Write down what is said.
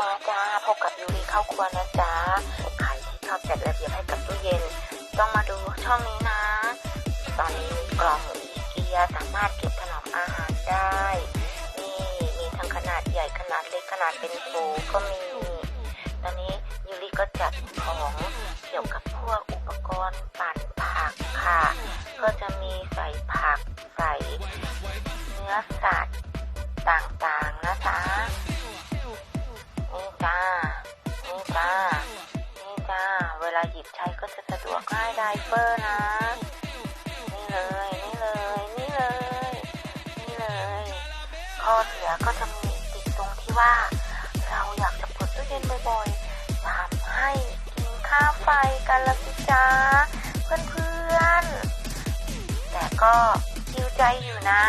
มาจ้าพบกับยูริเข้าครัวนะจ๊ะใครที่ชอบจัดระเบียบให้กับตู้เย็น ต้องมาดูช่องนี้นะ ตอนนี้มีกล่องอีเกียสามารถเก็บถนอมอาหารได้นี่มีทั้งขนาดใหญ่ขนาดเล็กขนาดเป็นฟูก็มี ตอนนี้ยูริก็จัดของเกี่ยวกับพวกอุปกรณ์ปั่นผักค่ะ ก็จะมีใส่ผักใส่เนื้อสัตว์ต่าง จ้า นี่จ้า เวลาหยิบใช้ก็จะสะดวกง่ายไดเปอร์นะ นี่เลย นี่เลย นี่เลย นี่เลย ข้อเสียก็จะมีติดตรงที่ว่า เราอยากจะเปิดตู้เย็นบ่อยๆทำให้กินค่าไฟกันละสิจ้า เพื่อนๆ แต่ก็คิวใจอยู่นะ